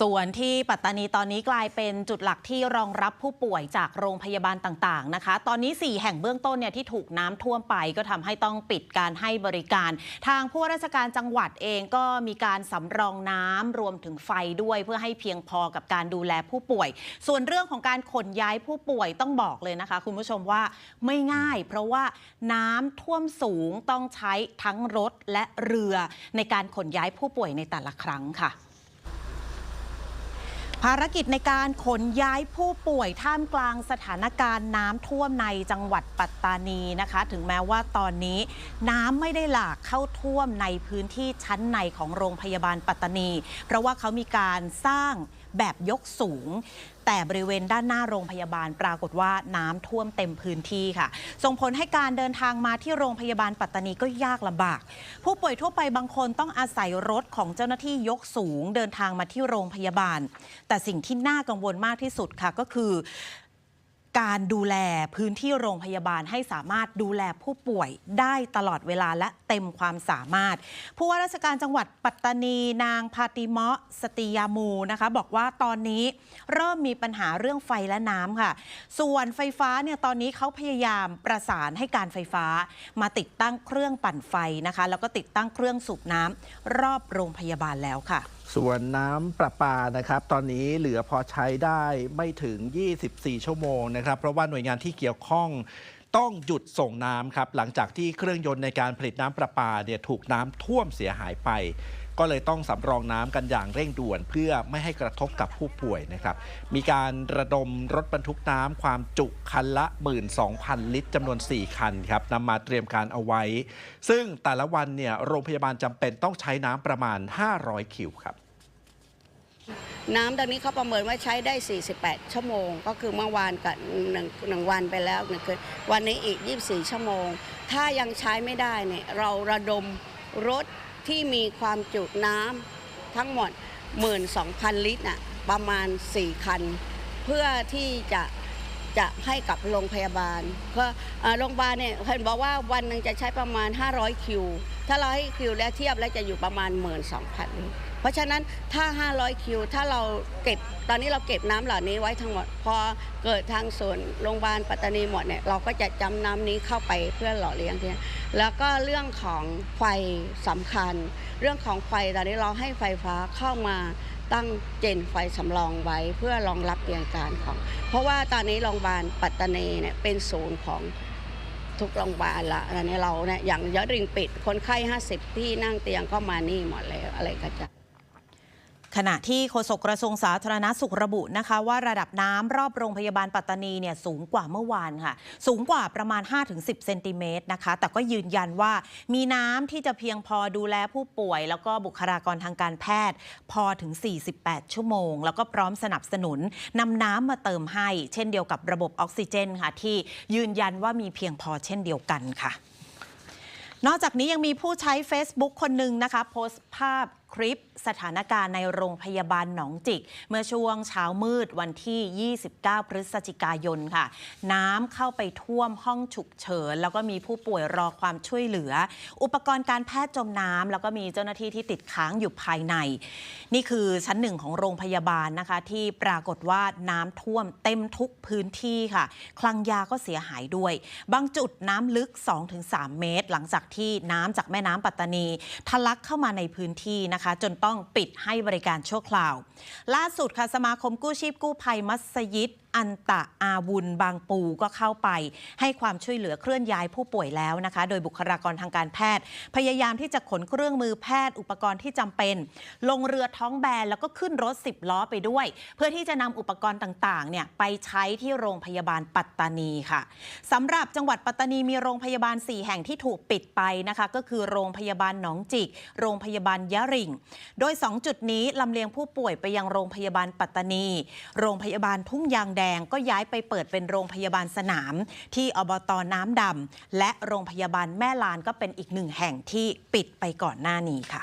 ส่วนที่ปัตตานีตอนนี้กลายเป็นจุดหลักที่รองรับผู้ป่วยจากโรงพยาบาลต่างๆนะคะ ตอนนี้ 4 แห่งเบื้องต้นเนี่ยที่ถูกน้ำท่วมไปก็ทำให้ต้องปิดการให้บริการ ทางผู้ราชการจังหวัดเองก็มีการสำรองน้ำรวมถึงไฟด้วยเพื่อให้เพียงพอกับการดูแลผู้ป่วย ส่วนเรื่องของการขนย้ายผู้ป่วยต้องบอกเลยนะคะ คุณผู้ชมว่าไม่ง่าย เพราะว่าน้ำท่วมสูงต้องใช้ทั้งรถและเรือในการขนย้ายผู้ป่วยในแต่ละครั้งค่ะ ภารกิจในการขนย้ายผู้ป่วยท่ามกลางสถานการณ์น้ำท่วมในจังหวัดปัตตานีนะคะ ถึงแม้ว่าตอนนี้น้ำไม่ได้หลากเข้าท่วมในพื้นที่ชั้นในของโรงพยาบาลปัตตานี เพราะว่าเขามีการสร้างแบบยกสูง แต่บริเวณด้านหน้าโรงพยาบาลปรากฏว่าน้ำท่วมเต็มพื้นที่ค่ะ ส่งผลให้การเดินทางมาที่โรงพยาบาลปัตตานีก็ยากลำบาก ผู้ป่วยทั่วไปบางคนต้องอาศัยรถของเจ้าหน้าที่ยกสูง เดินทางมาที่โรงพยาบาล แต่สิ่งที่น่ากังวลมากที่สุดค่ะก็คือ การดูแลพื้นที่โรงพยาบาลให้สามารถดูแลผู้ป่วยได้ตลอดเวลาและเต็มความสามารถ ผู้ว่าราชการจังหวัดปัตตานีนางพาติมะสติยามูนะคะ บอกว่าตอนนี้เริ่มมีปัญหาเรื่องไฟและน้ำค่ะ ส่วนไฟฟ้าเนี่ยตอนนี้เขาพยายามประสานให้การไฟฟ้า มาติดตั้งเครื่องปั่นไฟนะคะ แล้วก็ติดตั้งเครื่องสูบน้ำรอบโรงพยาบาลแล้วค่ะส่วนน้ำประปานะครับ ตอนนี้เหลือพอใช้ได้ไม่ถึง 24 ชั่วโมงนะครับเพราะว่าหน่วยงานที่เกี่ยวข้องต้องหยุดส่งน้ำครับหลังจากที่เครื่องยนต์ในการผลิตน้ำประปาเนี่ยถูกน้ำท่วมเสียหายไป ก็เลยต้องสำรองน้ำกันอย่างเร่งด่วน เพื่อไม่ให้กระทบกับผู้ป่วยนะครับ มีการระดมรถบรรทุกน้ำความจุคันละ 12,000 ลิตรจำนวน 4 คันครับนำมาเตรียมการเอาไว้ ซึ่งแต่ละวันเนี่ยโรงพยาบาลจำเป็นต้องใช้น้ำประมาณ 500 คิวครับ น้ำตอนนี้เขาประเมินว่าใช้ได้ 48 ชั่วโมง ก็คือเมื่อวานกับหนึ่งหนึ่งวันไปแล้วหนึ่งคืนวันนี้อีก 24 ชั่วโมง ถ้ายังใช้ไม่ได้เนี่ยเราระดมรถที่มีความจุน้ำทั้งหมด 12,000 ลิตรน่ะประมาณ 4 คัน เพื่อที่จะจะให้กับโรงพยาบาลก็เอ่อโรงพยาบาลเนี่ยเห็นบอกว่าวันหนึ่งจะใช้ประมาณ 500 คิว ถ้าเราให้คิวแล้วเทียบแล้วจะอยู่ประมาณ 12,000ลิตร ราะฉะนั้นถ้า 500 คิว ถ้าเราเก็บตอนนี้เราเก็บน้ำเหล่านี้ไว้ทั้งหมด พอเกิดทางส่วนโรงพยาบาลปัตตานีหมดเนี่ยเราก็จะจำน้ำนี้เข้าไปเพื่อหล่อเลี้ยงทีนี่แล้วก็เรื่องของไฟสำคัญ เรื่องของไฟตอนนี้เราให้ไฟฟ้าเข้ามาตั้งเจนไฟสำรองไว้เพื่อรองรับเรียงการของ เพราะว่าตอนนี้โรงพยาบาลปัตตานีเนี่ยเป็นศูนย์ของทุกโรงพยาบาลละอันนี้เราเนี่ยอย่างยะริงปิดคนไข้ 50 ที่นั่งเตียงก็มานี่หมดแล้วอะไรก็จะ ขณะที่โฆษกกระทรวงสาธารณสุขระบุนะคะ ว่าระดับน้ำรอบโรงพยาบาลปัตตานีเนี่ยสูงกว่าเมื่อวานค่ะ สูงกว่าประมาณ 5-10 เซนติเมตรนะคะ แต่ก็ยืนยันว่ามีน้ำที่จะเพียงพอดูแลผู้ป่วย แล้วก็บุคลากรทางการแพทย์พอถึง 48 ชั่วโมง แล้วก็พร้อมสนับสนุนนำน้ำมาเติมให้ เช่นเดียวกับระบบออกซิเจนค่ะที่ยืนยันว่ามีเพียงพอเช่นเดียวกันค่ะ นอกจากนี้ยังมีผู้ใช้ Facebook คนหนึ่งนะคะ โพสต์ภาพ คลิปสถานการณ์ในโรงพยาบาลหนองจิก เมื่อช่วงเช้ามืดวันที่ 29 พฤศจิกายนค่ะ น้ำเข้าไปท่วมห้องฉุกเฉิน แล้วก็มีผู้ป่วยรอความช่วยเหลือ อุปกรณ์การแพทย์จมน้ำแล้วก็มีเจ้าหน้าที่ที่ติดค้างอยู่ภายใน นี่คือชั้นหนึ่งของโรงพยาบาลนะคะ ที่ปรากฏว่าน้ำท่วมเต็มทุกพื้นที่ค่ะ คลังยาก็เสียหายด้วย บางจุดน้ำลึก 2-3 เมตร หลังจากที่น้ำจากแม่น้ำปัตตานีทะลักเข้ามาในพื้นที่นะคะจนต้องปิดให้บริการชั่วคราว ล่าสุดค่ะสมาคมกู้ชีพกู้ภัยมัสยิด อันตะอาวุนบางปูก็เข้าไป ให้ความช่วยเหลือเคลื่อนย้ายผู้ป่วยแล้วนะคะ โดยบุคลากรทางการแพทย์ พยายามที่จะขนเครื่องมือแพทย์อุปกรณ์ที่จำเป็น ลงเรือท้องแบนแล้วก็ขึ้นรถ 10 ล้อไปด้วย เพื่อที่จะนำอุปกรณ์ต่างๆเนี่ยไปใช้ที่โรงพยาบาลปัตตานีค่ะสำหรับจังหวัดปัตตานีมีโรงพยาบาล 4 แห่งที่ถูกปิดไปนะคะก็คือโรงพยาบาลหนองจิก โรงพยาบาลยะริงโดย 2 จุดนี้ลำเลียงผู้ป่วยไปยังโรงพยาบาลปัตตานี โรงพยาบาลทุ่งยางแดงก็ย้ายไปเปิดเป็นโรงพยาบาลสนาม ที่อบตน้ำดำและโรงพยาบาลแม่ลานก็เป็นอีกหนึ่งแห่งที่ปิดไปก่อนหน้านี้ค่ะ